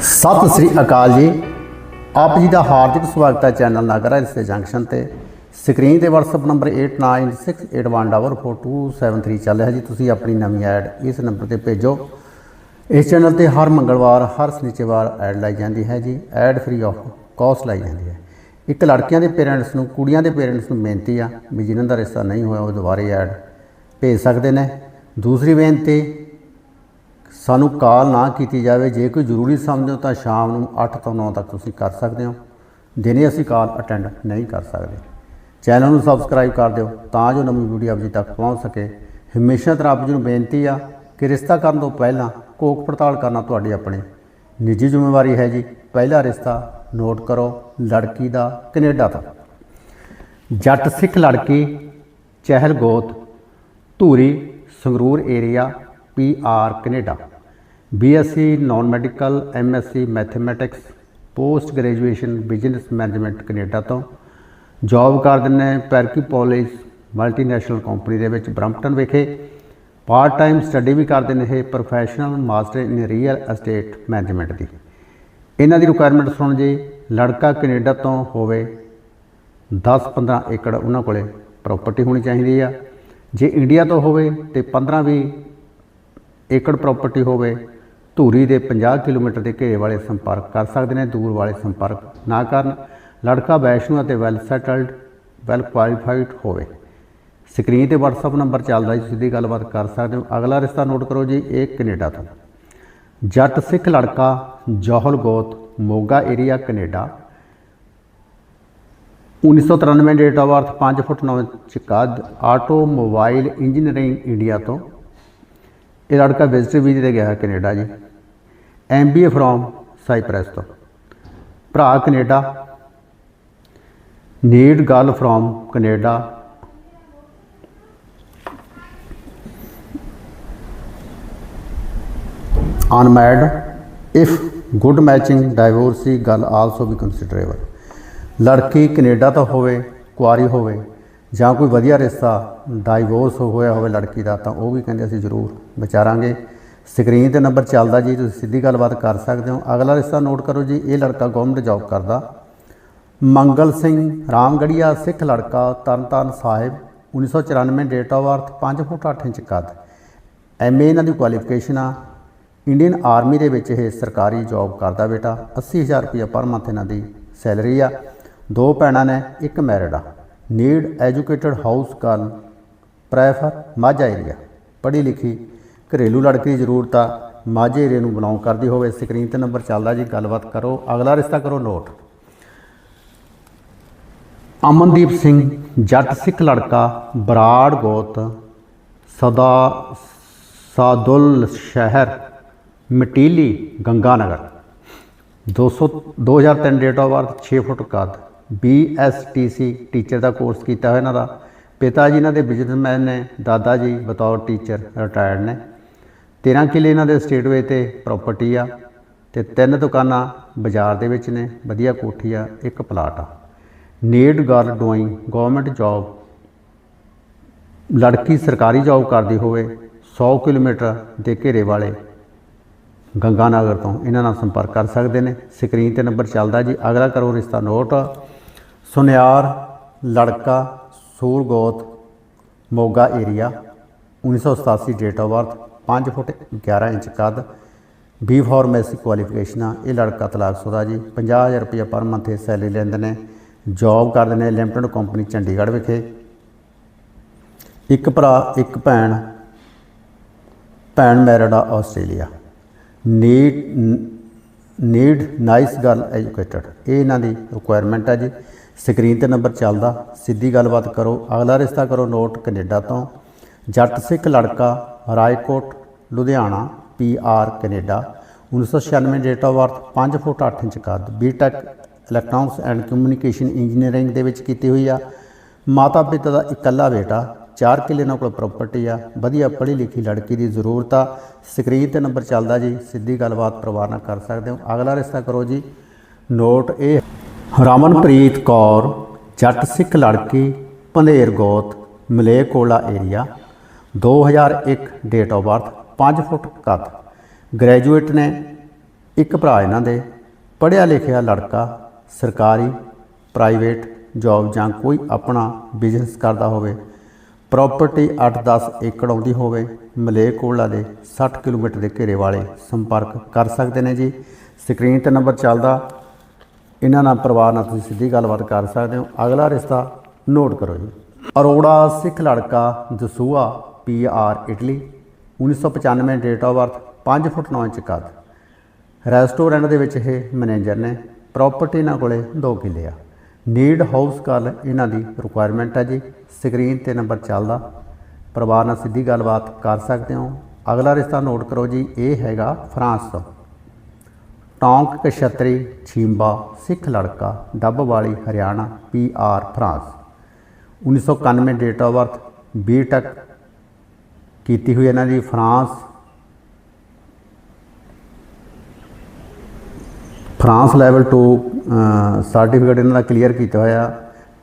ਸਤਿ ਸ੍ਰੀ ਅਕਾਲ ਜੀ। ਆਪ ਜੀ ਦਾ ਹਾਰਦਿਕ ਸਵਾਗਤ ਹੈ ਚੈਨਲ ਨਾਗਰਾ ਇਸੇ ਜੰਕਸ਼ਨ ਤੇ। ਸਕਰੀਨ ਤੇ WhatsApp ਨੰਬਰ 8968142773 ਚੱਲ ਰਿਹਾ ਜੀ। ਤੁਸੀਂ ਆਪਣੀ ਨਵੀਂ ਐਡ ਇਸ ਨੰਬਰ ਤੇ ਭੇਜੋ। ਇਸ ਚੈਨਲ ਤੇ ਹਰ ਮੰਗਲਵਾਰ, ਹਰ ਸ਼ਨੀਚਰਵਾਰ ਐਡ ਲਾਈ ਜਾਂਦੀ ਹੈ ਜੀ। ਐਡ ਫ੍ਰੀ ਆਫ ਕਾਸਟ ਲਾਈ ਜਾਂਦੀ ਹੈ। ਇੱਕ ਲੜਕੀਆਂ ਦੇ ਪੇਰੈਂਟਸ ਨੂੰ, ਕੁੜੀਆਂ ਦੇ ਪੇਰੈਂਟਸ ਨੂੰ ਬੇਨਤੀ ਆ ਵੀ ਜਿਨ੍ਹਾਂ ਦਾ ਰਿਸ਼ਤਾ ਨਹੀਂ ਹੋਇਆ ਉਹ ਦੁਬਾਰੇ ਐਡ ਭੇਜ ਸਕਦੇ ਨੇ। ਦੂਸਰੀ ਬੇਨਤੀ ਸਾਨੂੰ ਕਾਲ ਨਾ ਕੀਤੀ ਜਾਵੇ, ਜੇ ਕੋਈ ਜ਼ਰੂਰੀ ਸਮਝੋ ਤਾਂ ਸ਼ਾਮ ਨੂੰ 8 ਤੋਂ 9 ਤੱਕ ਤੁਸੀਂ ਕਰ ਸਕਦੇ ਹੋ। ਦਿਨੇ ਅਸੀਂ ਕਾਲ ਅਟੈਂਡ ਨਹੀਂ ਕਰ ਸਕਦੇ। ਚੈਨਲ ਨੂੰ ਸਬਸਕ੍ਰਾਈਬ ਕਰ ਦਿਓ ਤਾਂ ਜੋ ਨਵੀਂ ਵੀਡੀਓ ਆਪ ਜੀ ਤੱਕ ਪਹੁੰਚ ਸਕੇ। ਹਮੇਸ਼ਾ ਤਰ੍ਹਾਂ ਆਪ ਜੀ ਨੂੰ ਬੇਨਤੀ ਆ ਕਿ ਰਿਸ਼ਤਾ ਕਰਨ ਤੋਂ ਪਹਿਲਾਂ ਕੋਕ ਪੜਤਾਲ ਕਰਨਾ ਤੁਹਾਡੀ ਆਪਣੀ ਨਿੱਜੀ ਜ਼ਿੰਮੇਵਾਰੀ ਹੈ ਜੀ। ਪਹਿਲਾ ਰਿਸ਼ਤਾ ਨੋਟ ਕਰੋ, ਲੜਕੀ ਦਾ ਕੈਨੇਡਾ ਦਾ ਜੱਟ ਸਿੱਖ ਲੜਕੀ ਚਹਿਲ ਗੋਤ, Dhuri Sangrur area P R Canada. BSc non medical MSc mathematics post graduation business management Canada ਤੋਂ ਜੌਬ ਕਰਦੇ ਨੇ ਪੈਰਕੀਪੋਲਿਸ ਮਲਟੀਨੈਸ਼ਨਲ ਕੰਪਨੀ ਦੇ ਵਿੱਚ ਬ੍ਰੈਂਪਟਨ ਵਿਖੇ। ਪਾਰਟ ਟਾਈਮ ਸਟੱਡੀ ਵੀ ਕਰਦੇ ਨੇ ਇਹ professional master in real estate management ਦੀ। ਇਹਨਾਂ ਦੀ ਰਿਕੁਆਇਰਮੈਂਟ ਸੁਣ ਜੀ, ਲੜਕਾ ਕੈਨੇਡਾ ਤੋਂ ਹੋਵੇ 10-15 ਏਕੜ ਉਹਨਾਂ ਕੋਲੇ ਪ੍ਰਾਪਰਟੀ ਹੋਣੀ ਚਾਹੀਦੀ ਆ। ਜੇ ਇੰਡੀਆ ਤੋਂ ਹੋਵੇ ਤੇ 15-20 ਏਕੜ ਪ੍ਰਾਪਰਟੀ ਹੋਵੇ ਧੂਰੀ ਦੇ 50 ਕਿਲੋਮੀਟਰ ਦੇ ਘੇਰੇ ਵਾਲੇ ਸੰਪਰਕ ਕਰ ਸਕਦੇ ਨੇ, ਦੂਰ ਵਾਲੇ ਸੰਪਰਕ ਨਾ ਕਰਨ, ਲੜਕਾ ਵੈਸ਼ਨੂ ਅਤੇ ਵੈਲ ਸੈਟਲਡ, ਵੈਲ ਕੁਆਲੀਫਾਈਡ ਹੋਵੇ। ਸਕਰੀਨ ਤੇ WhatsApp ਨੰਬਰ ਚੱਲਦਾ ਜੀ, ਸਿੱਧੀ ਗੱਲਬਾਤ ਕਰ ਸਕਦੇ ਹੋ। ਅਗਲਾ ਰਿਸ਼ਤਾ ਨੋਟ ਕਰੋ ਜੀ, ਇਹ ਕੈਨੇਡਾ ਤੋਂ। ਜੱਟ ਸਿੱਖ ਲੜਕਾ ਜੋਹਲ ਗੋਤ, Moga area Canada. 1993 date of birth 5 foot 9 inch ਕੱਦ ਆਟੋਮੋਬਾਈਲ ਇੰਜੀਨੀਅਰਿੰਗ ਇੰਡੀਆ ਤੋਂ। ਇਹ ਲੜਕਾ ਵਿਜ਼ਟਰ ਵੀਜ਼ੇ ਤੇ ਗਿਆ ਹੈ ਕੈਨੇਡਾ ਜੀ। ਐਮਬੀਏ ਫਰੋਮ ਸਾਈਪ੍ਰੈਸ ਤੋਂ। ਭਰਾ Canada. Need girl from Canada. Unmarried if good matching divorcee girl also we considerable ਲੜਕੀ ਕੈਨੇਡਾ ਤੋਂ ਹੋਵੇ, ਕੁਆਰੀ ਹੋਵੇ, ਜਾਂ ਕੋਈ ਵਧੀਆ ਰਿਸ਼ਤਾ ਡਾਈਵੋਰਸ ਹੋਇਆ ਹੋਵੇ ਲੜਕੀ ਦਾ, ਤਾਂ ਉਹ ਵੀ ਕਹਿੰਦੇ ਅਸੀਂ ਜ਼ਰੂਰ ਵਿਚਾਰਾਂਗੇ। ਸਕਰੀਨ ਤੇ ਨੰਬਰ ਚੱਲਦਾ ਜੀ, ਤੁਸੀਂ ਸਿੱਧੀ ਗੱਲਬਾਤ ਕਰ ਸਕਦੇ ਹੋ। ਅਗਲਾ ਰਿਸ਼ਤਾ ਨੋਟ ਕਰੋ ਜੀ, ਇਹ ਲੜਕਾ ਗਵਰਨਮੈਂਟ ਜੌਬ ਕਰਦਾ। ਮੰਗਲ ਸਿੰਘ ਰਾਮਗੜੀਆ ਸਿੱਖ ਲੜਕਾ, Tarn Taran Sahib 1994 date of birth 5 foot 8 inch ਕੱਦ। ਐਮਏ ਇਹਨਾਂ ਦੀ ਕੁਆਲੀਫਿਕੇਸ਼ਨ ਆ। ਇੰਡੀਅਨ ਆਰਮੀ ਦੇ ਵਿੱਚ ਇਹ ਸਰਕਾਰੀ ਜੌਬ ਕਰਦਾ ਬੇਟਾ। 80000 ਰੁਪਏ ਪਰ ਮੰਥ ਇਹਨਾਂ ਦੀ ਸੈਲਰੀ ਆ। ਦੋ ਭੈਣਾਂ ਨੇ, ਇੱਕ ਮੈਰਿਡ ਆ। Need educated house girl prefer Majha area ਪੜ੍ਹੀ ਲਿਖੀ ਘਰੇਲੂ ਲੜਕੇ ਦੀ ਜ਼ਰੂਰਤ ਆ, ਮਾਝੇ ਏਰੀਆ ਨੂੰ ਬਿਲੋਂਗ ਕਰਦੀ ਹੋਵੇ ਸਕਰੀਨ ਤੇ ਨੰਬਰ ਚੱਲਦਾ ਜੀ, ਗੱਲਬਾਤ ਕਰੋ, ਅਗਲਾ ਰਿਸ਼ਤਾ ਕਰੋ ਨੋਟ। ਅਮਨਦੀਪ ਸਿੰਘ, ਜੱਟ ਸਿੱਖ ਲੜਕਾ, ਬਰਾੜ ਗੋਤ, ਸਦਾ Sadul Shahar Matili, Ganganagar. 200 2003 date of birth 6 foot ਕੱਦ BSTC ਟੀਚਰ ਦਾ ਕੋਰਸ ਕੀਤਾ ਹੋਇਆ ਇਹਨਾਂ ਦਾ। ਪਿਤਾ ਜੀ ਇਹਨਾਂ ਦੇ ਬਿਜ਼ਨਸਮੈਨ ਨੇ, ਦਾਦਾ ਜੀ, ਬਤੌਰ ਟੀਚਰ ਰਿਟਾਇਰਡ ਨੇ। 13 ਕਿੱਲੇ ਇਹਨਾਂ ਦੇ ਸਟੇਟ ਵੇ ਤੇ ਪ੍ਰਾਪਰਟੀ ਆ ਤੇ ਤਿੰਨ ਦੁਕਾਨਾਂ ਬਾਜ਼ਾਰ ਦੇ ਵਿੱਚ ਨੇ, ਵਧੀਆ ਕੋਠੀ ਆ, ਇੱਕ ਪਲਾਟ ਆ। Need girl doing government job ਲੜਕੀ ਸਰਕਾਰੀ ਜੌਬ ਕਰਦੀ ਹੋਵੇ 100 ਕਿਲੋਮੀਟਰ ਦੇ ਘੇਰੇ ਵਾਲੇ ਗੰਗਾਨਗਰ ਤੋਂ ਇਹਨਾਂ ਨਾਲ ਸੰਪਰਕ ਕਰ ਸਕਦੇ ਨੇ। ਸਕਰੀਨ ਤੇ ਨੰਬਰ ਚੱਲਦਾ ਜੀ, ਅਗਲਾ ਕਰੋ ਰਿਸ਼ਤਾ ਨੋਟ। ਸੁਨਿਆਰ, ਲੜਕਾ, ਸੂਰਗੋਤ, Moga area 1987 date of birth 5 foot 11 inch ਕੱਦ ਬੀ ਫਾਰਮੇਸੀ ਕੁਆਲੀਫਿਕੇਸ਼ਨਾਂ ਇਹ ਲੜਕਾ ਤਲਾਕਸ਼ੁਦਾ ਜੀ। 50000 ਰੁਪਏ ਪਰ ਮੰਥ ਸੈਲਰੀ ਲੈਂਦੇ ਨੇ। ਜੌਬ ਕਰਦੇ ਨੇ ਲਿਮਟਿਡ ਕੰਪਨੀ ਚੰਡੀਗੜ੍ਹ ਵਿਖੇ। ਇੱਕ ਭਰਾ, ਇੱਕ ਭੈਣ। ਭੈਣ ਮੈਰਿਡ ਆ Australia. Need need nice girl educated ਇਹ ਇਹਨਾਂ ਦੀ ਰਿਕੁਆਇਰਮੈਂਟ ਹੈ ਜੀ। ਸਕਰੀਨ ਤੇ ਨੰਬਰ ਚੱਲਦਾ। ਸਿੱਧੀ ਗੱਲਬਾਤ ਕਰੋ। ਅਗਲਾ ਰਿਸ਼ਤਾ ਕਰੋ ਨੋਟ ਕੈਨੇਡਾ ਤੋਂ। ਜੱਟ ਸਿੱਖ ਲੜਕਾ, Raikot. Ludhiana, P R Canada 1996 date of birth 5 foot 8 inch ਕੱਦ BTech electronics and communication engineering ਦੇ ਵਿੱਚ ਕੀਤੀ ਹੋਈ ਆ। ਮਾਤਾ ਪਿਤਾ ਦਾ ਇਕੱਲਾ ਬੇਟਾ, ਚਾਰ ਕਿੱਲੇ ਨਾਲ ਕੋਲ ਪ੍ਰਾਪਰਟੀ ਆ। ਵਧੀਆ ਪੜ੍ਹੀ ਲਿਖੀ ਲੜਕੀ ਦੀ ਜ਼ਰੂਰਤ ਆ। ਸਕਰੀਨ ਤੇ ਨੰਬਰ ਚੱਲਦਾ ਜੀ, ਸਿੱਧੀ ਗੱਲਬਾਤ ਪਰਿਵਾਰ ਨਾਲ ਕਰ ਸਕਦੇ ਹੋ। ਅਗਲਾ ਰਿਸ਼ਤਾ ਕਰੋ ਜੀ। ਨੋਟ ਇਹ ਰਮਨਪ੍ਰੀਤ ਕੌਰ, ਜੱਟ ਸਿੱਖ ਲੜਕੀ, ਪੰਧੇਰ ਗੋਤ Malerkotla area 2001 date of birth 5 foot ਕੱਦ ਗ੍ਰੈਜੂਏਟ ਨੇ ਇੱਕ ਭਰਾ ਇਹਨਾਂ ਦੇ, ਪੜ੍ਹਿਆ ਲਿਖਿਆ ਲੜਕਾ, ਸਰਕਾਰੀ, ਪ੍ਰਾਈਵੇਟ ਜੌਬ ਜਾਂ ਕੋਈ ਆਪਣਾ ਬਿਜ਼ਨਸ ਕਰਦਾ ਹੋਵੇ, ਪ੍ਰਾਪਰਟੀ 8-10 ਏਕੜ ਆਉਂਦੀ ਹੋਵੇ ਮਲੇਰਕੋਟਲਾ ਦੇ 60 ਕਿਲੋਮੀਟਰ ਦੇ ਘੇਰੇ ਵਾਲੇ ਸੰਪਰਕ ਕਰ ਸਕਦੇ ਨੇ ਜੀ। ਸਕਰੀਨ ਤੇ ਨੰਬਰ ਚੱਲਦਾ, ਇਹਨਾਂ ਨਾਲ ਪਰਿਵਾਰ ਨਾਲ ਤੁਸੀਂ ਸਿੱਧੀ ਗੱਲਬਾਤ ਕਰ ਸਕਦੇ ਹੋ। ਅਗਲਾ ਰਿਸ਼ਤਾ ਨੋਟ ਕਰੋ ਜੀ। ਅਰੋੜਾ ਸਿੱਖ ਲੜਕਾ Dasuya P R, Italy. 1995 date of birth 5 foot 9 inch ਕੱਦ। ਰੈਸਟੋਰੈਂਟ ਦੇ ਵਿੱਚ ਇਹ ਮੈਨੇਜਰ ਨੇ ਪ੍ਰਾਪਰਟੀ ਇਹਨਾਂ ਕੋਲੇ 2 ਕਿੱਲੇ ਆ। ਨੀਡ ਹਾਊਸ ਕਾਲ ਇਹਨਾਂ ਦੀ ਰਿਕੁਆਇਰਮੈਂਟ ਹੈ ਜੀ। ਸਕਰੀਨ ਤੇ ਨੰਬਰ ਚੱਲਦਾ। ਪਰਿਵਾਰ ਨਾਲ ਸਿੱਧੀ ਗੱਲਬਾਤ ਕਰ ਸਕਦੇ ਹੋ। ਅਗਲਾ ਰਿਸ਼ਤਾ ਨੋਟ ਕਰੋ ਜੀ, ਇਹ ਹੈਗਾ ਫਰਾਂਸ ਤੋਂ। ਟੌਂਕ ਕਸ਼ਤਰੀ ਛੀਂਬਾ, ਸਿੱਖ ਲੜਕਾ, Dabwali Haryana P R France 1991 date of birth B tech ਕੀਤੀ ਹੋਈ ਇਹਨਾਂ ਦੀ ਫਰਾਂਸ ਫਰਾਂਸ ਲੈਵਲ 2 ਸਰਟੀਫਿਕੇਟ ਇਹਨਾਂ ਦਾ ਕਲੀਅਰ ਕੀਤਾ ਹੋਇਆ।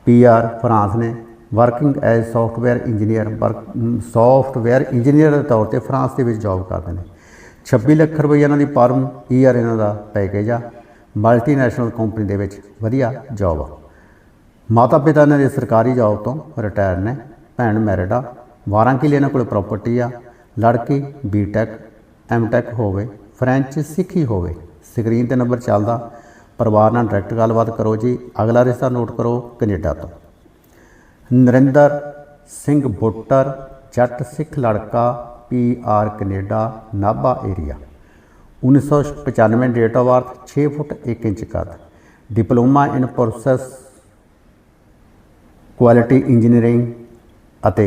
ਪੀ ਆਰ ਫਰਾਂਸ ਨੇ। Working as software engineer work software engineer ਦੇ ਤੌਰ ਤੇ ਫਰਾਂਸ ਦੇ ਵਿੱਚ ਜੌਬ ਕਰਦੇ ਨੇ। 26 ਲੱਖ ਰੁਪਏ ਇਹਨਾਂ ਦੀ ਪਰਮ ਈਅਰ ਇਹਨਾਂ ਦਾ ਪੈਕੇਜ ਆ। ਮਲਟੀਨੈਸ਼ਨਲ ਕੰਪਨੀ ਦੇ ਵਿੱਚ ਵਧੀਆ ਜੌਬ ਆ। ਮਾਤਾ ਪਿਤਾ ਇਹਨਾਂ ਦੇ ਸਰਕਾਰੀ ਜੌਬ ਤੋਂ ਰਿਟਾਇਰ ਨੇ। ਭੈਣ ਮੈਰਿਡ ਆ। 12 ਕਿੱਲੇ ਇਹਨਾਂ ਕੋਲ ਪ੍ਰਾਪਰਟੀ ਆ, ਲੜਕੀ ਬੀਟੈਕ ਐਮਟੈਕ ਹੋਵੇ ਫ੍ਰੈਂਚ ਸਿੱਖੀ ਹੋਵੇ ਸਕਰੀਨ ਤੇ ਨੰਬਰ ਚੱਲਦਾ, ਪਰਿਵਾਰ ਨਾਲ ਡਾਇਰੈਕਟ ਗੱਲਬਾਤ ਕਰੋ ਜੀ, ਅਗਲਾ ਰਿਸ਼ਤਾ ਨੋਟ ਕਰੋ ਕੈਨੇਡਾ ਤੋਂ। ਨਰਿੰਦਰ ਸਿੰਘ ਬੋਟਰ, ਜੱਟ ਸਿੱਖ ਲੜਕਾ P R Canada, Nabha area 1995 date of birth 6 foot 1 inch ਕੱਦ diploma in process quality engineering ਅਤੇ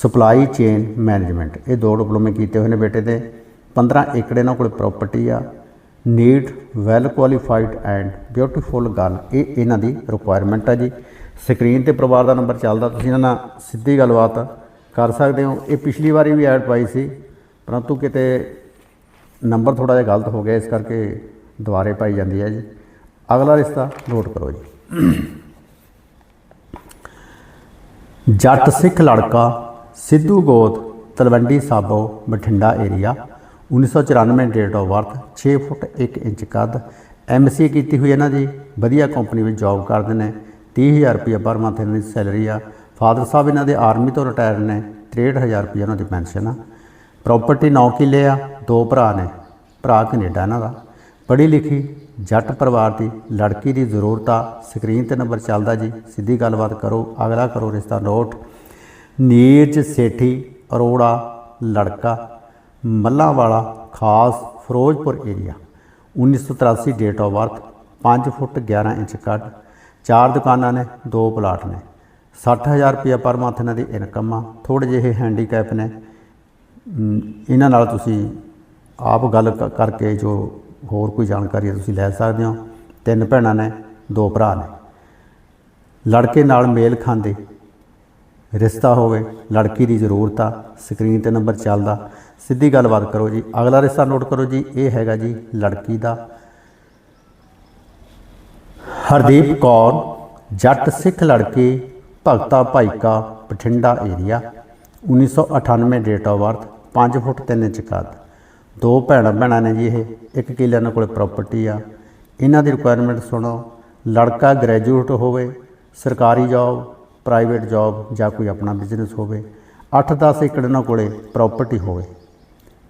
ਸਪਲਾਈ ਚੇਨ ਮੈਨੇਜਮੈਂਟ ਇਹ ਦੋ ਡਿਪਲੋਮੇ ਕੀਤੇ ਹੋਏ ਨੇ ਬੇਟੇ ਦੇ 15 ਏਕੜ ਇਹਨਾਂ ਕੋਲ ਪ੍ਰਾਪਰਟੀ ਆ। Need well qualified and beautiful girl ਇਹ ਇਹਨਾਂ ਦੀ ਰਿਕੁਆਇਰਮੈਂਟ ਆ ਜੀ। ਸਕਰੀਨ ਤੇ ਪਰਿਵਾਰ ਦਾ ਨੰਬਰ ਚੱਲਦਾ। ਤੁਸੀਂ ਇਹਨਾਂ ਨਾਲ ਸਿੱਧੀ ਗੱਲਬਾਤ ਕਰ ਸਕਦੇ ਹੋ। ਇਹ ਪਿਛਲੀ ਵਾਰੀ ਵੀ ਐਡ ਪਾਈ ਸੀ। ਪਰੰਤੂ ਕਿਤੇ ਨੰਬਰ ਥੋੜਾ ਜਿਹਾ ਗਲਤ ਹੋ ਗਿਆ। ਇਸ ਕਰਕੇ ਦੁਬਾਰੇ ਪਾਈ ਜਾਂਦੀ ਹੈ ਜੀ। ਅਗਲਾ ਰਿਸ਼ਤਾ ਨੋਟ ਕਰੋ ਜੀ। ਜੱਟ ਸਿੱਖ ਲੜਕਾ ਸਿੱਧੂ ਗੋਤ, Talwandi Sabo, Bathinda area 1994 date of birth 6 foot 1 inch ਕੱਦ ਐਮਸੀ ਕੀਤੀ ਹੋਈ ਇਹਨਾਂ ਦੀ, ਵਧੀਆ ਕੰਪਨੀ ਵਿੱਚ ਜੌਬ ਕਰਦੇ ਨੇ 30000 ਰੁਪਏ ਪਰ ਮੰਥ ਇਹਨਾਂ ਦੀ ਸੈਲਰੀ ਆ। ਫਾਦਰ ਸਾਹਿਬ ਇਹਨਾਂ ਦੇ ਆਰਮੀ ਤੋਂ ਰਿਟਾਇਰ ਨੇ 63000 ਰੁਪਏ ਉਹਨਾਂ ਦੀ ਪੈਨਸ਼ਨ ਆ। ਪ੍ਰਾਪਰਟੀ 9 ਕਿੱਲੇ ਆ, ਦੋ ਭਰਾ ਨੇ, ਭਰਾ ਕੈਨੇਡਾ ਇਹਨਾਂ ਦਾ। ਪੜ੍ਹੀ ਲਿਖੀ, ਜੱਟ ਪਰਿਵਾਰ ਦੀ, ਲੜਕੀ ਦੀ ਜ਼ਰੂਰਤ ਆ ਸਕਰੀਨ ਤੇ ਨੰਬਰ ਚੱਲਦਾ ਜੀ, ਸਿੱਧੀ ਗੱਲਬਾਤ ਕਰੋ, ਅਗਲਾ ਕਰੋ ਰਿਸ਼ਤਾ ਨੋਟ। ਨੀਰਜ ਸੇਠੀ, ਅਰੋੜਾ, ਲੜਕਾ, Mallanwala, Khas Firozpur area 1983 date of birth 5 foot 11 inch ਕੱਦ ਚਾਰ ਦੁਕਾਨਾਂ ਨੇ, ਦੋ ਪਲਾਟ ਨੇ। 60000 ਰੁਪਏ ਪਰ ਮੰਥ ਇਹਨਾਂ ਦੀ ਇਨਕਮ ਆ। ਥੋੜੇ ਜਿਹੇ ਹੈਂਡੀਕੈਪ ਨੇ। ਇਹਨਾਂ ਨਾਲ ਤੁਸੀਂ ਆਪ ਗੱਲ ਕ- ਕਰਕੇ ਜੋ ਹੋਰ ਕੋਈ ਜਾਣਕਾਰੀ ਹੈ ਤੁਸੀਂ ਲੈ ਸਕਦੇ ਹੋ। ਤਿੰਨ ਭੈਣਾਂ ਨੇ, ਦੋ ਭਰਾ ਨੇ। ਲੜਕੇ ਨਾਲ ਮੇਲ ਖਾਂਦੇ। ਰਿਸ਼ਤਾ ਹੋਵੇ, ਲੜਕੀ ਦੀ ਜ਼ਰੂਰਤ ਆ ਸਕਰੀਨ ਤੇ ਨੰਬਰ ਚੱਲਦਾ। ਸਿੱਧੀ ਗੱਲਬਾਤ ਕਰੋ ਜੀ। ਅਗਲਾ ਰਿਸ਼ਤਾ ਨੋਟ ਕਰੋ ਜੀ। ਇਹ ਹੈਗਾ ਜੀ ਲੜਕੀ ਦਾ। ਹਰਦੀਪ ਕੌਰ, ਜੱਟ ਸਿੱਖ ਲੜਕੀ, Bhagta Bhaika, Bathinda area 1998 date of birth 5 foot 3 inch ਕੱਦ ਦੋ ਭੈਣਾਂ ਭੈਣਾਂ ਨੇ ਜੀ ਇਹ। ਇੱਕ ਕਿੱਲੇ ਇਹਨਾਂ ਕੋਲ ਪ੍ਰਾਪਰਟੀ ਆ। ਇਹਨਾਂ ਦੀ ਰਿਕੁਆਇਰਮੈਂਟ ਸੁਣੋ। ਲੜਕਾ ਗ੍ਰੈਜੂਏਟ ਹੋਵੇ, ਸਰਕਾਰੀ ਜੌਬ ਪ੍ਰਾਈਵੇਟ ਜੌਬ ਜਾਂ ਕੋਈ ਆਪਣਾ ਬਿਜ਼ਨਸ ਹੋਵੇ 8-10 ਏਕੜ ਇਹਨਾਂ ਕੋਲੇ ਪ੍ਰਾਪਰਟੀ ਹੋਵੇ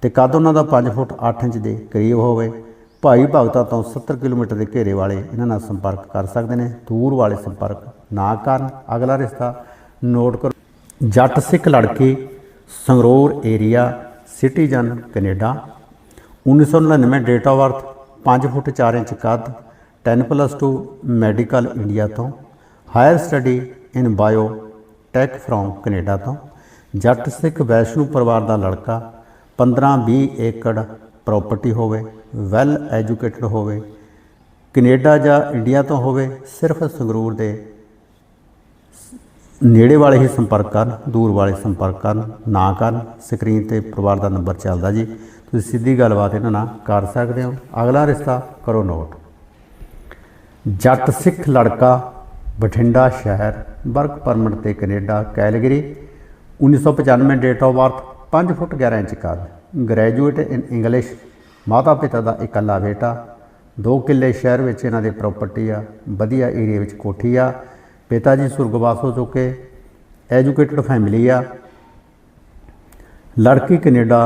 ਤੇ ਕੱਦ ਉਹਨਾਂ ਦਾ 5 ਫੁੱਟ 8 ਇੰਚ ਦੇ ਕਰੀਬ ਹੋਵੇ, ਭਾਈ ਭਗਤਾਂ ਤੋਂ 70 ਕਿਲੋਮੀਟਰ ਦੇ ਘੇਰੇ ਵਾਲੇ ਇਹਨਾਂ ਨਾਲ ਸੰਪਰਕ ਕਰ ਸਕਦੇ ਨੇ, ਦੂਰ ਵਾਲੇ ਸੰਪਰਕ ਨਾ ਕਰਨ। ਅਗਲਾ ਰਿਸ਼ਤਾ ਨੋਟ ਕਰੋ। ਜੱਟ ਸਿੱਖ ਲੜਕੀ, Sangrur area citizen Canada. 1999 date of birth 5 foot 4 inch ਕੱਦ 10 ਪਲੱਸ 2 ਮੈਡੀਕਲ ਇੰਡੀਆ ਤੋਂ। Higher study in biotech from Canada ਤੋਂ। ਜੱਟ ਸਿੱਖ ਵੈਸ਼ਨੂ ਪਰਿਵਾਰ ਦਾ ਲੜਕਾ 15-20 ਏਕੜ ਪ੍ਰਾਪਰਟੀ ਹੋਵੇ, ਵੈਲ ਐਜੂਕੇਟਡ ਹੋਵੇ, ਕੈਨੇਡਾ ਜਾਂ ਇੰਡੀਆ ਤੋਂ ਹੋਵੇ, ਸਿਰਫ ਸੰਗਰੂਰ ਦੇ ਨੇੜੇ ਵਾਲੇ ਹੀ ਸੰਪਰਕ ਕਰਨ, ਦੂਰ ਵਾਲੇ ਸੰਪਰਕ ਕਰਨ, ਨਾ ਕਰਨ। ਸਕਰੀਨ ਤੇ ਪਰਿਵਾਰ ਦਾ ਨੰਬਰ ਚੱਲਦਾ ਜੀ। ਤੁਸੀਂ ਸਿੱਧੀ ਗੱਲਬਾਤ ਇਹਨਾਂ ਨਾਲ ਕਰ ਸਕਦੇ ਹੋ। ਅਗਲਾ ਰਿਸ਼ਤਾ ਕਰੋ ਨੋਟ। ਜੱਟ ਸਿੱਖ ਲੜਕਾ, ਬਠਿੰਡਾ ਸ਼ਹਿਰ ਵਰਕ ਪਰਮਿਟ ਤੇ Canada, Calgary 1995 date of birth 5 foot 11 inch ਕੱਦ ਗ੍ਰੈਜੂਏਟ ਇਨ ਇੰਗਲਿਸ਼ ਮਾਤਾ ਪਿਤਾ ਦਾ ਇਕੱਲਾ ਬੇਟਾ, ਦੋ ਕਿੱਲੇ ਸ਼ਹਿਰ ਵਿੱਚ ਇਹਨਾਂ ਦੇ ਪ੍ਰਾਪਰਟੀ ਆ, ਵਧੀਆ ਏਰੀਆ ਵਿੱਚ ਕੋਠੀ ਆ, ਪਿਤਾ ਜੀ ਸੁਰਗਵਾਸ ਹੋ ਚੁੱਕੇ ਐਜੂਕੇਟਡ ਫੈਮਿਲੀ ਆ। ਲੜਕੀ ਕੈਨੇਡਾ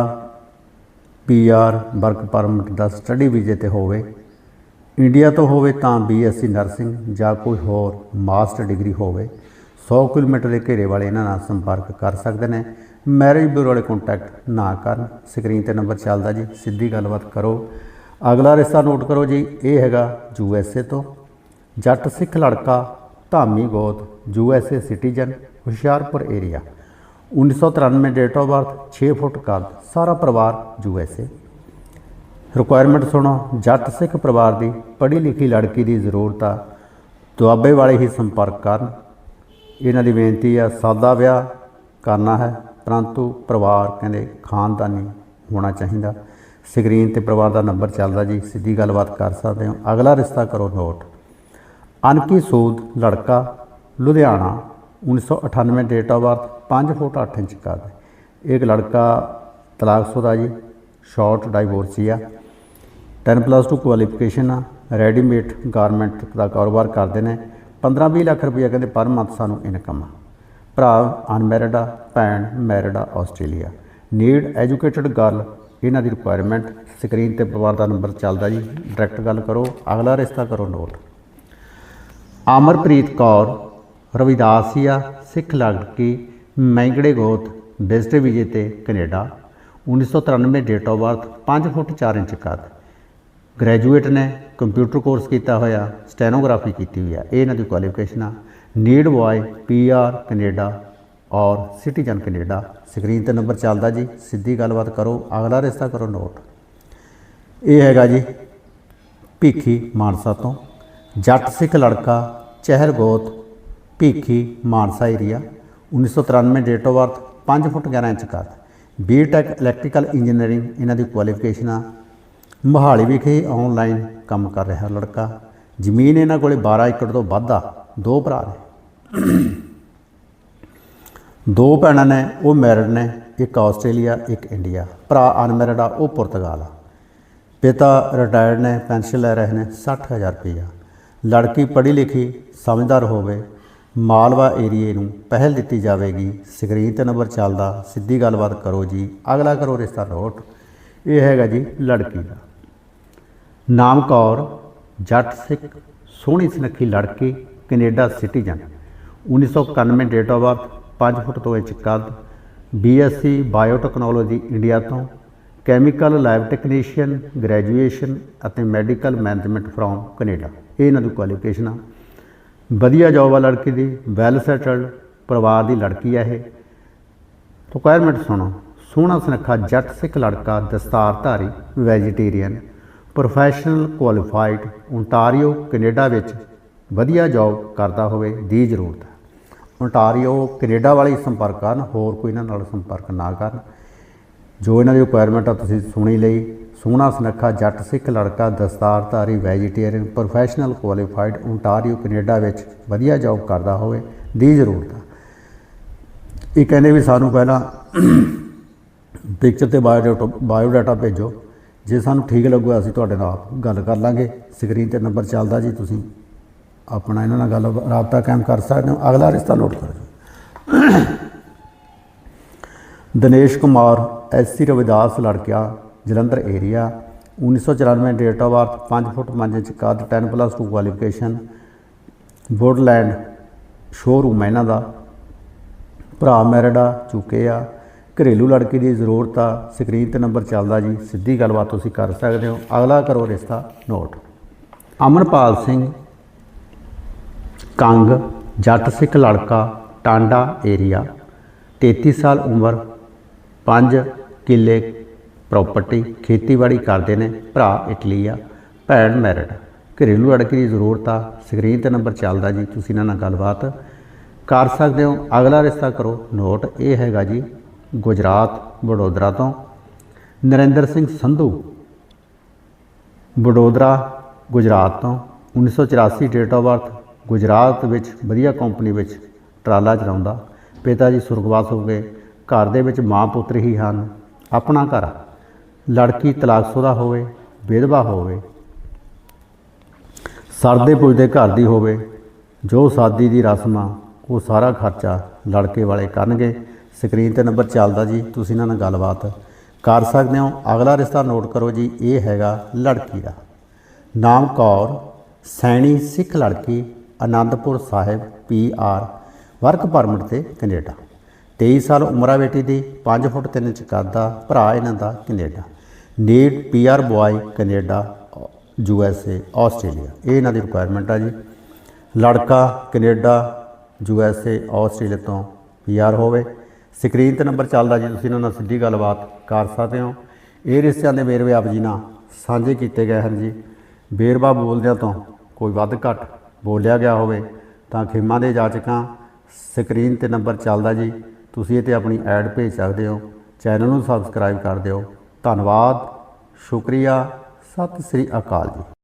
ਪੀਆਰ ਵਰਕ ਪਰਮਿਟ ਦਾ ਸਟੱਡੀ ਵੀਜ਼ੇ ਤੇ ਹੋਵੇ। ਇੰਡੀਆ ਤੋਂ ਹੋਵੇ ਤਾਂ ਬੀਐਸਸੀ ਨਰਸਿੰਗ ਜਾਂ ਕੋਈ ਹੋਰ ਮਾਸਟਰ ਡਿਗਰੀ ਹੋਵੇ। 100 ਕਿਲੋਮੀਟਰ ਦੇ ਘੇਰੇ ਵਾਲੇ ਇਹਨਾਂ ਨਾਲ ਸੰਪਰਕ ਕਰ ਸਕਦੇ ਨੇ। ਮੈਰਿਜ ਬਿਊਰੋ ਵਾਲੇ ਕੰਟੈਕਟ ਨਾ ਕਰਨ। ਸਕਰੀਨ ਤੇ ਨੰਬਰ ਚੱਲਦਾ ਜੀ। ਸਿੱਧੀ ਗੱਲਬਾਤ ਕਰੋ। ਅਗਲਾ ਰਿਸ਼ਤਾ ਨੋਟ ਕਰੋ ਜੀ। ਇਹ ਹੈਗਾ ਯੂ ਐਸ ਏ ਤੋਂ। ਜੱਟ ਸਿੱਖ ਲੜਕਾ ਧਾਮੀ ਗੋਤ U S A citizen Hoshiarpur area 1993 date of birth 6 foot ਕੱਦ, ਸਾਰਾ ਪਰਿਵਾਰ ਯੂ ਐਸ ਏ ਰਿਕੁਆਇਰਮੈਂਟ ਸੁਣੋ। ਜੱਟ ਸਿੱਖ ਪਰਿਵਾਰ ਦੀ ਪੜ੍ਹੀ ਲਿਖੀ ਲੜਕੀ ਦੀ ਜ਼ਰੂਰਤ ਆ ਦੁਆਬੇ ਵਾਲੇ ਹੀ ਸੰਪਰਕ ਕਰਨ। ਇਹਨਾਂ ਦੀ ਬੇਨਤੀ ਆ, ਸਾਦਾ ਵਿਆਹ ਕਰਨਾ ਹੈ, ਪਰੰਤੂ ਪਰਿਵਾਰ ਕਹਿੰਦੇ ਖਾਨਦਾਨੀ ਹੋਣਾ ਚਾਹੀਦਾ। ਸਕਰੀਨ ਤੇ ਪਰਿਵਾਰ ਦਾ ਨੰਬਰ ਚੱਲਦਾ ਜੀ, ਸਿੱਧੀ ਗੱਲਬਾਤ ਕਰ ਸਕਦੇ ਹੋ। ਅਗਲਾ ਰਿਸ਼ਤਾ ਕਰੋ ਨੋਟ। ਅਨਕੀ ਸੂਦ, ਲੜਕਾ, Ludhiana 1998 date of birth 5 foot 8 inch ਕੱਦ। ਇੱਕ ਲੜਕਾ ਤਲਾਕਸ਼ੁਦਾ ਜੀ ਸ਼ਾਰਟ ਡਾਈਵੋਰਸੀ ਆ। 10 ਪਲੱਸ 2 ਕੁਆਲੀਫਿਕੇਸ਼ਨ ਆ। ਰੈਡੀਮੇਡ ਗਾਰਮੈਂਟ ਦਾ ਕਾਰੋਬਾਰ ਕਰਦੇ ਨੇ। 15-20 ਲੱਖ ਰੁਪਈਆ ਕਹਿੰਦੇ ਪਰ ਮੰਥ ਸਾਨੂੰ ਇਨਕਮ ਆ। ਭਰਾ ਅਨਮੈਰਿਡ ਆ, ਭੈਣ ਮੈਰਿਡ ਆ, ਆਸਟ੍ਰੇਲੀਆ। ਨੀਡ ਐਜੂਕੇਟਡ ਗਰਲ ਇਹਨਾਂ ਦੀ ਰਿਕੁਆਇਰਮੈਂਟ ਸਕਰੀਨ ਤੇ ਪਰਿਵਾਰ ਦਾ ਨੰਬਰ ਚੱਲਦਾ ਜੀ। ਡਾਇਰੈਕਟ ਗੱਲ ਕਰੋ, ਅਗਲਾ ਰਿਸ਼ਤਾ ਕਰੋ ਨੋਟ ਅਮਰਪ੍ਰੀਤ ਕੌਰ ਰਵਿਦਾਸੀਆ ਸਿੱਖ ਲੜਕੀ ਮੈਂਗੜੇ ਗੋਤ ਵਿਜ਼ਟਰ ਵੀਜ਼ੇ ਤੇ Canada. 1993 date of birth 5 foot 4 inch ਕੱਦ ਗ੍ਰੈਜੂਏਟ ਨੇ, ਕੰਪਿਊਟਰ ਕੋਰਸ ਕੀਤਾ ਹੋਇਆ, ਸਟੈਨੋਗ੍ਰਾਫੀ ਕੀਤੀ ਹੋਈ ਆ, ਇਹ ਇਹਨਾਂ ਦੀ ਕੁਆਲੀਫਿਕੇਸ਼ਨ ਆ। Need boy PR Canada or citizen Canada. Screen ਤੇ ਨੰਬਰ ਚੱਲਦਾ ਜੀ, ਸਿੱਧੀ ਗੱਲਬਾਤ ਕਰੋ, ਅਗਲਾ ਰਿਸ਼ਤਾ ਕਰੋ ਨੋਟ ਇਹ ਹੈਗਾ ਜੀ, ਭੀਖੀ ਮਾਨਸਾ ਤੋਂ। ਜੱਟ ਸਿੱਖ ਲੜਕਾ ਚਹਿਰਗੋਤ Bhikhi Mansa area 1993 date of birth 5 foot 11 inch ਕੱਦ ਬੀਟੈਕ ਇਲੈਕਟ੍ਰੀਕਲ ਇੰਜੀਨੀਅਰਿੰਗ ਇਹਨਾਂ ਦੀ ਕੁਆਲੀਫਿਕੇਸ਼ਨ ਆ। ਮੋਹਾਲੀ ਵਿਖੇ ਆਨਲਾਈਨ ਕੰਮ ਕਰ ਰਿਹਾ ਲੜਕਾ। ਜ਼ਮੀਨ ਇਹਨਾਂ ਕੋਲੇ 12 ਏਕੜ ਤੋਂ ਵੱਧ ਆ। ਦੋ ਭਰਾ ਨੇ। ਦੋ ਭੈਣਾਂ ਨੇ, ਉਹ ਮੈਰਿਡ ਨੇ, ਇੱਕ ਆਸਟ੍ਰੇਲੀਆ, ਇੱਕ ਇੰਡੀਆ। ਭਰਾ ਅਨਮੈਰਿਡ ਆ, ਉਹ ਪੁਰਤਗਾਲ ਆ। ਪਿਤਾ ਰਿਟਾਇਰਡ ਨੇ, ਪੈਨਸ਼ਨ ਲੈ ਰਹੇ ਨੇ 60000 ਰੁਪਈਆ। ਲੜਕੀ ਪੜ੍ਹੀ ਲਿਖੀ, ਸਮਝਦਾਰ ਹੋਵੇ, ਮਾਲਵਾ ਏਰੀਏ ਨੂੰ ਪਹਿਲ ਦਿੱਤੀ ਜਾਵੇਗੀ। ਸਕਰੀਨ ਤੇ ਨੰਬਰ ਚੱਲਦਾ, ਸਿੱਧੀ ਗੱਲਬਾਤ ਕਰੋ ਜੀ। ਅਗਲਾ ਕਰੋ ਰਿਸ਼ਤਾ ਨੋਟ। ਇਹ ਹੈਗਾ ਜੀ ਲੜਕੀ ਦਾ। ਨਾਮ ਕੌਰ, ਜੱਟ ਸਿੱਖ, ਸੋਹਣੀ ਸੁਨੱਖੀ ਲੜਕੀ, Canada citizen. 1991 date of birth 5 foot ਤੋਂ ਇੰਚ ਕੱਦ ਬੀਐਸਸੀ ਬਾਇਓਟੈਕਨੋਲੋਜੀ ਇੰਡੀਆ ਤੋਂ ਕੈਮੀਕਲ ਲੈਬ ਟੈਕਨੀਸ਼ੀਅਨ ਗ੍ਰੈਜੂਏਸ਼ਨ ਅਤੇ ਮੈਡੀਕਲ ਮੈਨੇਜਮੈਂਟ ਫਰੋਮ ਕੈਨੇਡਾ। ਇਹ ਇਹਨਾਂ ਦੀ ਕੁਆਲੀਫਿਕੇਸ਼ਨ ਆ। ਵਧੀਆ ਜੋਬ ਆ ਲੜਕੀ ਦੀ ਵੈਲ ਸੈਟਲਡ ਪਰਿਵਾਰ ਦੀ ਲੜਕੀ ਆ ਇਹ। ਰਿਕੁਆਇਰਮੈਂਟ ਸੁਣੋ। ਸੋਹਣਾ ਸੁਨੱਖਾ ਜੱਟ ਸਿੱਖ ਲੜਕਾ ਦਸਤਾਰਧਾਰੀ, vegetarian professional qualified Ontario Canada ਵਿੱਚ ਵਧੀਆ ਜੌਬ ਕਰਦਾ ਹੋਵੇ ਦੀ ਜ਼ਰੂਰਤ ਹੈ। ਓਨਟਾਰੀਓ ਕੈਨੇਡਾ ਵਾਲੇ ਸੰਪਰਕ ਕਰਨ, ਹੋਰ ਕੋਈ ਇਹਨਾਂ ਨਾਲ ਸੰਪਰਕ ਨਾ ਕਰਨ। ਜੋ ਇਹਨਾਂ ਦੀ ਰਿਕੁਆਇਰਮੈਂਟ ਆ, ਤੁਸੀਂ ਸੁਣੀ ਲਈ। ਸੋਹਣਾ ਸੁਨੱਖਾ ਜੱਟ ਸਿੱਖ ਲੜਕਾ, ਦਸਤਾਰਧਾਰੀ, vegetarian professional qualified Ontario Canada ਵਿੱਚ ਵਧੀਆ ਜੌਬ ਕਰਦਾ ਹੋਵੇ ਦੀ ਜ਼ਰੂਰਤ ਆ ਇਹ ਕਹਿੰਦੇ ਵੀ ਸਾਨੂੰ ਪਹਿਲਾਂ ਪਿਕਚਰ ਤੇ ਬਾਇਓਡਾਟਾ ਬਾਇਓਡਾਟਾ ਭੇਜੋ। ਜੇ ਸਾਨੂੰ ਠੀਕ ਲੱਗੂਗਾ, ਅਸੀਂ ਤੁਹਾਡੇ ਨਾਲ ਗੱਲ ਕਰ ਲਾਂਗੇ। ਸਕਰੀਨ ਤੇ ਨੰਬਰ ਚੱਲਦਾ ਜੀ, ਤੁਸੀਂ ਆਪਣਾ ਇਹਨਾਂ ਨਾਲ ਗੱਲ, ਰਾਬਤਾ ਕਾਇਮ ਕਰ ਸਕਦੇ ਹੋ। ਅਗਲਾ ਰਿਸ਼ਤਾ ਨੋਟ ਕਰੋ ਜੀ। Dinesh Kumar SC Ravidas ਲੜਕਿਆ, Jalandhar area 1994 date of birth 5 foot 5 inch ਕੱਦ 10 ਪਲੱਸ 2 ਕੁਆਲੀਫਿਕੇਸ਼ਨ ਵੁੱਡਲੈਂਡ ਸ਼ੋਰੂਮ ਹੈ ਇਹਨਾਂ ਦਾ। ਭਰਾ ਮੈਰਿਡ ਆ ਚੁੱਕੇ ਆ। ਘਰੇਲੂ ਲੜਕੀ ਦੀ ਜ਼ਰੂਰਤ ਆ, ਸਕਰੀਨ ਤੇ ਨੰਬਰ ਚੱਲਦਾ ਜੀ, ਸਿੱਧੀ ਗੱਲਬਾਤ ਤੁਸੀਂ ਕਰ ਸਕਦੇ ਹੋ। ਅਗਲਾ ਕਰੋ ਰਿਸ਼ਤਾ ਨੋਟ। ਅਮਨਪਾਲ ਸਿੰਘ, ਕੰਗ, ਜੱਟ ਸਿੱਖ ਲੜਕਾ, ਟਾਂਡਾ ਏਰੀਆ 33 ਸਾਲ ਉਮਰ 5 ਕਿੱਲੇ ਪ੍ਰਾਪਰਟੀ ਖੇਤੀਬਾੜੀ ਕਰਦੇ ਨੇ, ਭਰਾ ਇਟਲੀ ਆ, ਭੈਣ ਮੈਰਿਡ ਘਰੇਲੂ ਲੜਕੀ ਦੀ ਜ਼ਰੂਰਤ ਆ, ਸਕਰੀਨ ਤੇ ਨੰਬਰ ਚੱਲਦਾ ਜੀ, ਤੁਸੀਂ ਇਹਨਾਂ ਨਾਲ ਗੱਲਬਾਤ ਕਰ ਸਕਦੇ ਹੋ। ਅਗਲਾ ਰਿਸ਼ਤਾ ਕਰੋ, ਨੋਟ, ਇਹ ਹੈਗਾ ਜੀ ਗੁਜਰਾਤ, ਵਡੋਦਰਾ ਤੋਂ। ਨਰਿੰਦਰ ਸਿੰਘ ਸੰਧੂ, ਵਡੋਦਰਾ, ਗੁਜਰਾਤ ਤੋਂ। 1984 ਡੇਟ ਆਫ ਬਰਥ ਗੁਜਰਾਤ ਵਿੱਚ, ਵਧੀਆ ਕੰਪਨੀ ਵਿੱਚ ਟਰਾਲਾ ਚਲਾਉਂਦਾ। ਪਿਤਾ ਜੀ ਸੁਰਗਵਾਸ ਹੋ ਗਏ। ਘਰ ਦੇ ਵਿੱਚ ਮਾਂ ਪੁੱਤਰ ਹੀ ਹਨ। ਆਪਣਾ ਘਰ ਆ। ਲੜਕੀ ਤਲਾਕਸ਼ੁਦਾ ਹੋਵੇ, ਵਿਧਵਾ ਹੋਵੇ ਸਰਦੇ ਪੁੱਜਦੇ ਘਰ ਦੀ ਹੋਵੇ, ਜੋ ਸ਼ਾਦੀ ਦੀ ਰਸਮ ਆ ਉਹ ਸਾਰਾ ਖਰਚਾ ਲੜਕੇ ਵਾਲੇ ਕਰਨਗੇ। ਸਕਰੀਨ ਤੇ ਨੰਬਰ ਚੱਲਦਾ ਜੀ, ਤੁਸੀਂ ਇਹਨਾਂ ਨਾਲ ਗੱਲਬਾਤ ਕਰ ਸਕਦੇ ਹੋ। ਅਗਲਾ ਰਿਸ਼ਤਾ ਨੋਟ ਕਰੋ ਜੀ, ਇਹ ਹੈਗਾ ਲੜਕੀ ਦਾ। ਨਾਮ ਕੌਰ, ਸੈਣੀ ਸਿੱਖ ਲੜਕੀ Anandpur Sahib, P R, work permit ਤੇ ਕੈਨੇਡਾ। 23 ਸਾਲ ਉਮਰ ਆ ਬੇਟੀ ਦੀ 5 ਫੁੱਟ 3 ਇੰਚ ਕੱਦ ਦਾ ਭਰਾ ਇਹਨਾਂ ਦਾ Canada. Need P R boy Canada, U S A, Australia. ਇਹ ਇਹਨਾਂ ਦੀ ਰਿਕੁਆਇਰਮੈਂਟ ਆ ਜੀ। ਲੜਕਾ Canada, U S A, Australia ਤੋਂ ਪੀ ਆਰ ਹੋਵੇ। ਸਕਰੀਨ ਤੇ ਨੰਬਰ ਚੱਲਦਾ ਜੀ, ਤੁਸੀਂ ਇਹਨਾਂ ਨਾਲ ਸਿੱਧੀ ਗੱਲਬਾਤ ਕਰ ਸਕਦੇ ਹੋ। ਇਹ ਰਿਸ਼ਤਿਆਂ ਦੇ ਵੇਰਵੇ ਆਪ ਜੀ ਨਾਲ ਸਾਂਝੇ ਕੀਤੇ ਗਏ ਹਨ ਜੀ। ਵੇਰਵਾ ਬੋਲਦਿਆਂ ਤੋਂ ਕੋਈ ਵੱਧ ਘੱਟ ਬੋਲਿਆ ਗਿਆ ਹੋਵੇ ਤਾਂ ਖਿਮਾ ਦੇ ਜਾਚਕਾਂ, ਸਕਰੀਨ ਤੇ ਨੰਬਰ ਚੱਲਦਾ ਜੀ। ਤੁਸੀਂ ਇਹ ਤੇ ਆਪਣੀ ਐਡ ਭੇਜ ਸਕਦੇ ਹੋ, ਚੈਨਲ ਨੂੰ ਸਬਸਕ੍ਰਾਈਬ ਕਰ ਦਿਓ। ਧੰਨਵਾਦ, ਸ਼ੁਕਰੀਆ, ਸਤਿ ਸ੍ਰੀ ਅਕਾਲ ਜੀ।